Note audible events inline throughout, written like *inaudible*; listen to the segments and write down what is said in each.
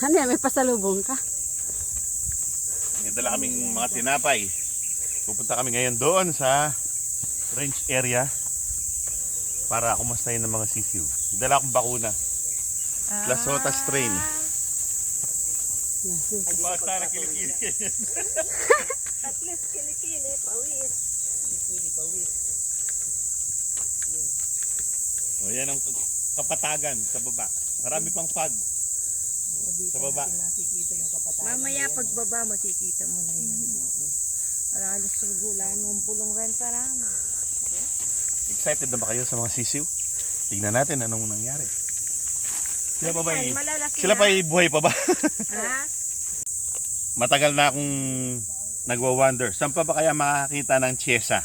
Ano yan, may pasalubong ka? May dala kaming mga tinapay. Pupunta kami ngayon doon sa range area para kumustahin ng mga sisiw. Dala akong bakuna. Lasota strain. Basta na kilikili. At least kilikili, pawis. Kilikili, pawis. O yan ang kapatagan sa baba. Marami pang fog sa baba. Makikita yung kapatagan. Mamaya pagbaba, makikita mo na yun. Aralos sugulan, ng pulong renta namin. Excited na ba kayo sa mga sisiw? Tingnan natin anong nangyari. Sila pa ba Yan, eh? malalaki Sila pa eh, buhay pa ba? *laughs* Ha? Matagal na akong nagwa-wonder. Saan pa ba kaya makakita ng chesa?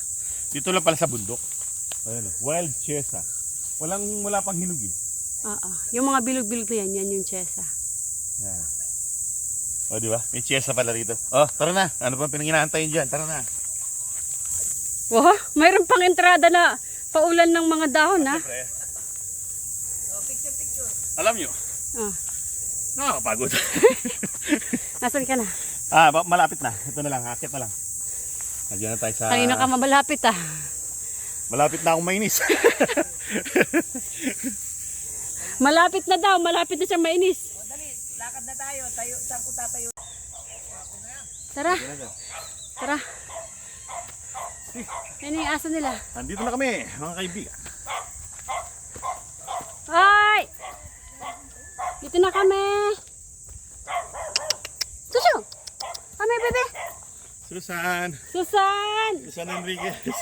Dito lang pala sa bundok. Ayun, oh, wild chesa. Walang wala pang hinog eh. Oo. Yung mga bilog-bilog na yan, yan yung chesa. Yan. O, di ba? May chesa pala rito. Oh, tara na. Ano pa pinanginahantayin dyan? Tara na. Wow, mayroon pang entrada na paulan ng mga dahon ha. Siyempre. Alam nyo, Oh, nakakapagod. *laughs* nasan ka na? ah, malapit na. Ito na lang, akit na lang. Nandiyan na tayo sa... Kanina ka mamalapit ah. Malapit na akong mainis. *laughs* Malapit na daw, malapit na siya mainis. Lakad na tayo. Tayo, saan ko tatayo? Tara, tara. Yan yung aso nila. Nandito na kami, mga kaibigan. Hoy! Dito na kami. Susu! Kami, bebe. Susan! Susan! Susan Enriquez.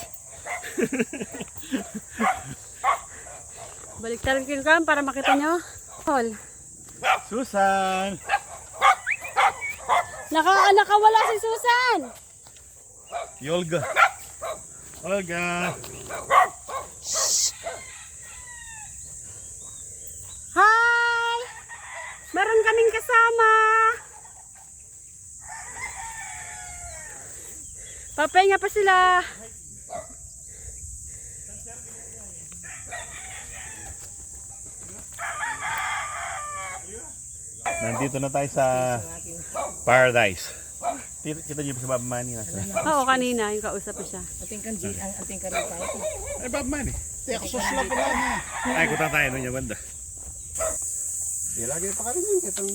Balik tayo yung cam para makita nyo. Hol. Susan! Naka, nakawala si Susan! Yolga. Olga. Hi! Meron kaming kasama. Papahinga pa sila. Nandito na tayo sa Paradise. Kita, kita niyo si Bob Manny nasa? Oo, kanina. Yung kausap ko siya. Ating kanji, ang ating karin tayo. Ay, Bob Manny. Tiyak, susla pa lang. Ay, kuta tayo nun yung banda. Di lagi pa kami yun. Kitang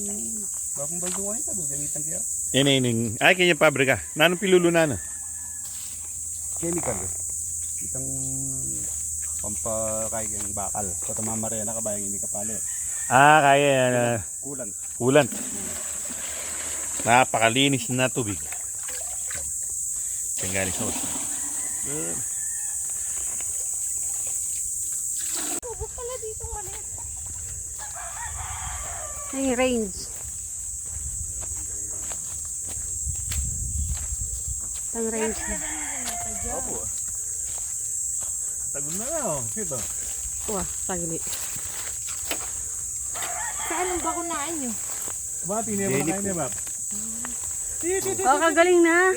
bakong bagong ito. Gagamitan kaya. Yan ining. Ay, kanya pabrika. Nanong pilulo na na? Chemical. Itang pampakain ng bakal. Sa tamamarena ka ba yung hindi kapalit? Ah, kaya. Uh, Kulan. kulant. Napakalinis na tubig. Yan galing sa ocean. Good. Pala dito maliit. Yung range. Itang range na. Opo. Tagod na na oh. Ito. Wah, sagli. Saan ang bakunain nyo? Bati niya Daily kain niya, Bob. Oh, kagaling na.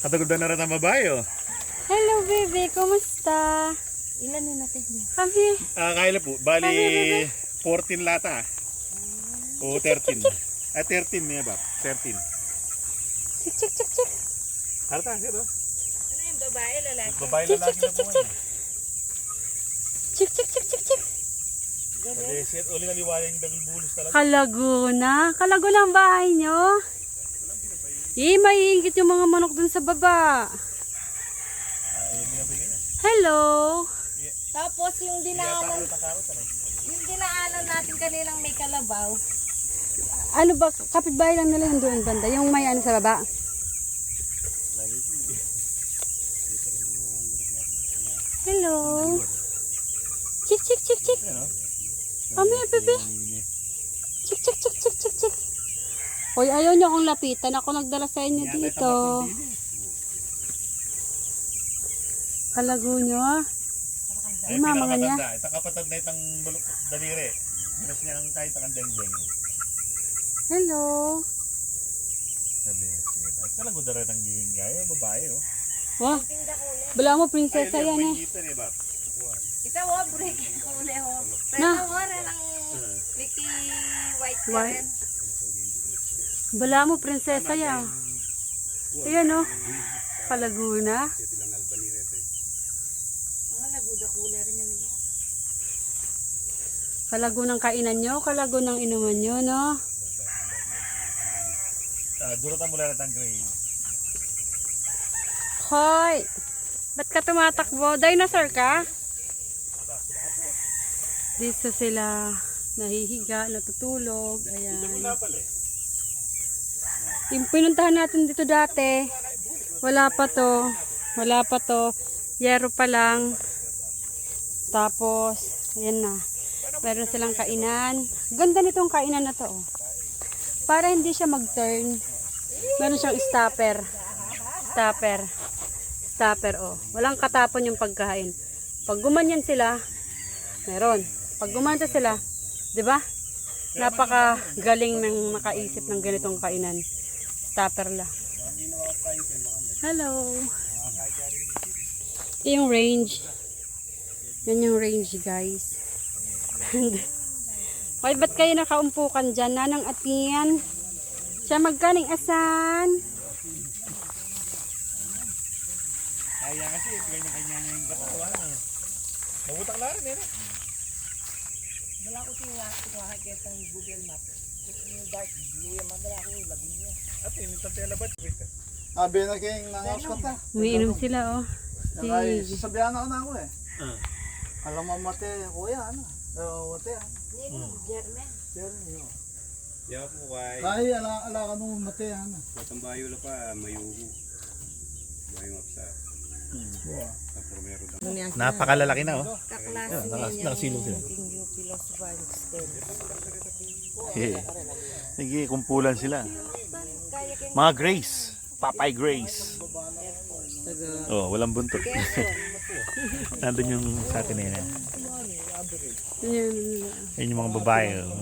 Katagod na rin ang babae oh. Hello, baby. Kumusta? Ilan na natin? Come here. Ah, Kayla po. Bali, 14 lata. O 13. Ah, 13 niya, Bob. 13. Chik, chik, chik, chik. Harta, ito. Ano yung babae, lalaki? Babae Chik, lalaki chik, chik, chik, chik. Chik, chik, chik, chik, chik. Kasi uli na liwala yung dagol bulos talaga. Kalaguna. Kalaguna ang bahay nyo. Eh, maiingit yung mga manok dun sa baba. Hello. Tapos yung dinaanan, yung dinaanan natin kaninang may kalabaw. Ano ba, kapitbahay lang nila yung doon banda. Yung may ano sa baba. Hello. Chik, chik, chik, chik. Come here, baby. Chik, chik, chik, chik, chik, chik. Hoy, ayaw niyo akong lapitan. Ako nagdala sa inyo dito. Kalago nyo. Ay, mama nga niya. Ito kapatid na itang bulok daliri. Binas niya ang kahit ang dengjeng. Hello. Sabi. At talaga daw rin ang giging gaya. Babae oh. Wah, bala mo prinsesa yan eh. Pangitan eh, Bob. Ito ho, break. Uli ho. Na. Pero ho, rin ang Ricky white ka White. rin. Bala mo, prinsesa ya. Ayan oh. Kalaguna. Mga laguda kulay rin yan. nila. Kalagunang kainan nyo, kalagunang inuman nyo, no? Durutan mo lang ang gray. Hoy! Ba't ka tumatakbo? Dinosaur ka? Dito sila nahihiga, natutulog. Ayan. Yung pinuntahan natin dito dati, wala pa to. Wala pa to. Yero pa lang. Tapos, ayan na. Meron silang kainan. Ganda nitong kainan na to. Oh. Para hindi siya mag-turn. Meron siyang stopper. Stopper. Stopper, oh. Walang katapon yung pagkain. Pag gumanyan sila, meron. Pag gumanta sila, di ba? Napaka galing ng makaisip ng ganitong kainan. Stopper la. Hello. Ito yung range. Yan yung range, guys. Why ba't kayo nakaumpukan dyan? Nanang atiyan. Siya magkaning asan. Kaya kasi, kanya-kanya yung katawan. Mabutak na rin, eh. Wala ko tingnan ko makakita ng Google Map. Yung dark blue yung madala ko, labi niya. At ini sa tela ba? Abi na kayong nangaos ka ta. Umiinom sila, oh. Si... Sasabihan ako na ako eh. Ah. Alam mo mate, kuya, ano? Oh, mate, ah. German. Jeremy, oh. Yaw po kay. Ay, ala, ala ka nung mate, ano? Matambayo la pa, mayugo. Bayo mapsa. Napakalalaki na, oh. Kaklase niya nakas- niya. nakasilong sila. Hey. Sige, kumpulan sila. Mga Grace. Papay Grace. Oh, walang buntot. *laughs* Nandun yung sa atin eh. Yun. Yan yung mga babae. Oh.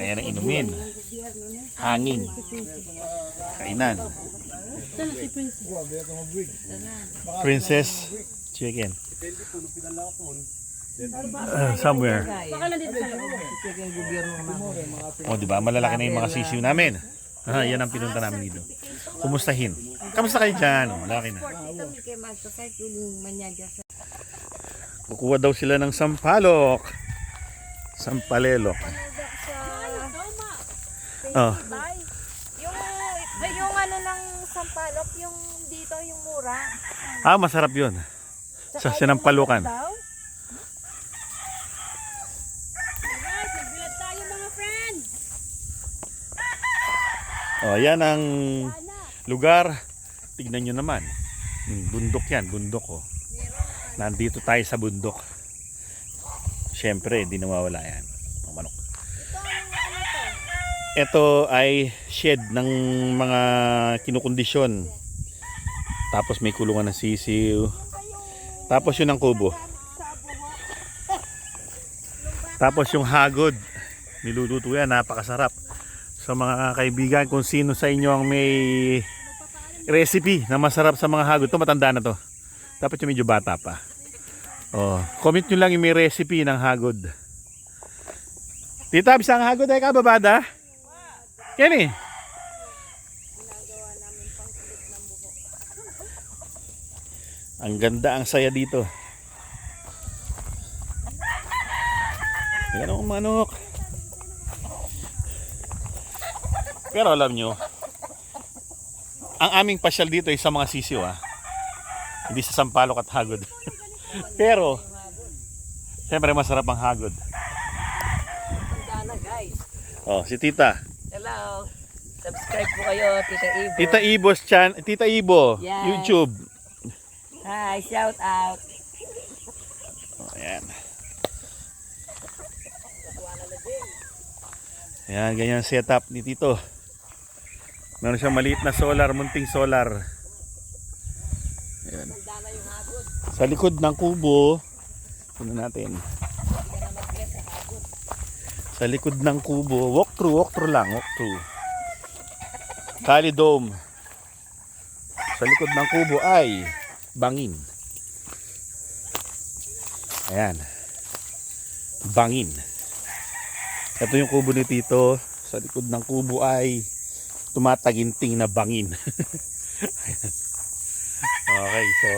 Ayan ang inumin. Hangin. Kainan. Saan si Prince? Princess Chicken. Uh, somewhere. O, di ba? Malalaki na yung mga sisiw namin. Ah, yan ang pinunta namin dito. Kumustahin. Kamusta kayo dyan? O, malaki na. Kukuha daw sila ng sampalok. Sampalelok. Oh, yung ano ng sampalok, yung dito, yung mura. ah, masarap yun. Sa sinampalukan. Daw? Nagbilat tayo mga friends. O, yan ang lugar. Tignan nyo naman. Hmm, Bundok yan, bundok oh. Nandito tayo sa bundok. Siyempre, hindi nawawala yan. Ito ay shed ng mga kinukondisyon. Tapos may kulungan ng sisiw. Tapos yun ang kubo. Tapos yung hagod. Niluluto yan, napakasarap. Sa mga kaibigan, kung sino sa inyo ang may recipe na masarap sa mga hagod. Ito matanda na to. Dapat yung medyo bata pa. Oh, comment nyo lang yung may recipe ng hagod. Tita, bisa ang hagod ay kababada? Kenny? Ang ganda, ang saya dito. Yan ang manok. Pero alam nyo, ang aming pasyal dito ay sa mga sisiw ah. Hindi sa sampalok at hagod. *laughs* Pero, siyempre masarap ang hagod. Oh, si Tita. Hello. Subscribe po kayo, Tita Ibo. Tita Ibo's chan, Tita Ibo, Yes. YouTube. Hi, shout out. Oh, ayan. Ayan, ganyan ang setup ni Tito. Meron siyang maliit na solar, munting solar. Ayan. Sa likod ng kubo, puno natin. Sa likod ng kubo, walk through, walk through lang, walk through. Kali Dome. Sa likod ng kubo ay bangin. Ayan. Bangin. Ito yung kubo ni Tito. Sa likod ng kubo ay tumataginting na bangin. *laughs* Ayan. okay, so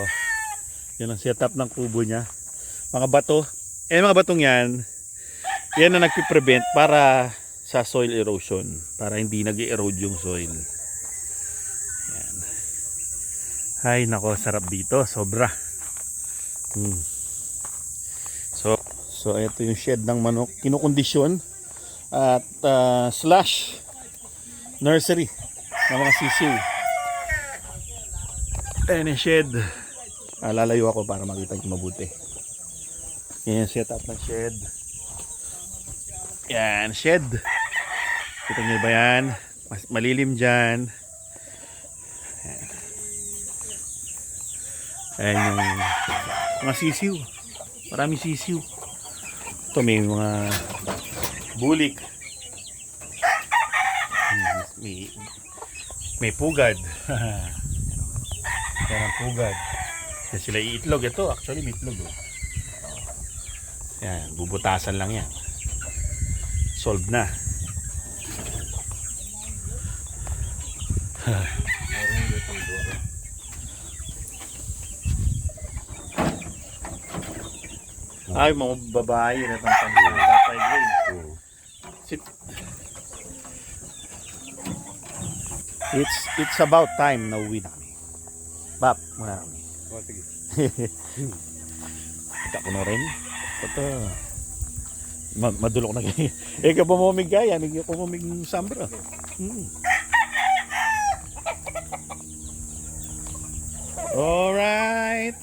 yun ang setup ng kubo niya. Mga bato. Eh, mga batong yan, yan ang nagpiprevent para sa soil erosion. Para hindi nag erode yung soil. Yan. Ay, nako, sarap dito. Sobra. Hmm. So, so ito yung shed ng manok. Kinukondisyon at ah, slash nursery ng mga sisiw. Ayan yung shed. Ah, lalayo ako para makita niyo mabuti. Yan yung setup ng shed. Yan, shed. Kita niyo ba yan? Mas malilim dyan. Ayan. Ayan yung mga sisiw. Maraming sisiw. Ito may mga bulik. May, may pugad. *laughs* Yan ang pugad. Yan sila iitlog. Ito actually may itlog. Oh. Yan, bubutasan lang yan. Solved na. *sighs* Ay, mga babae na itong pang-tatay grade. Sit. It's it's about time na uwi na kami. Bap, muna kami. Oh, sige. *laughs* Kita ko na rin. Ito. Ma madulok na kayo. *laughs* eh, ka pumumig kaya. Nagyo pumumig ng sambra. Hmm. Alright.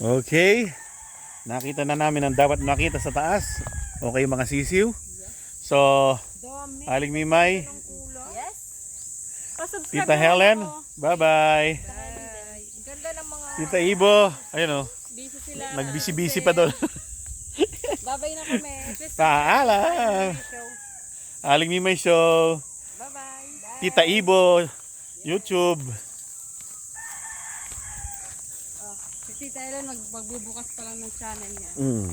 Okay. Nakita na namin ang dapat makita sa taas. Okay mga sisiw. So, Aling Mimay. Pasubscribe Tita Helen, bye-bye. Ganda ng mga Tita Ibo, ayun oh, Busy sila. nagbisi-bisi pa doon. *laughs* Babay na kami. Paalam. Aling Mimay Show, Bye-bye. Tita Ibo, YouTube. Si Tita Ellen mag magbubukas pa lang ng channel niya. Mm.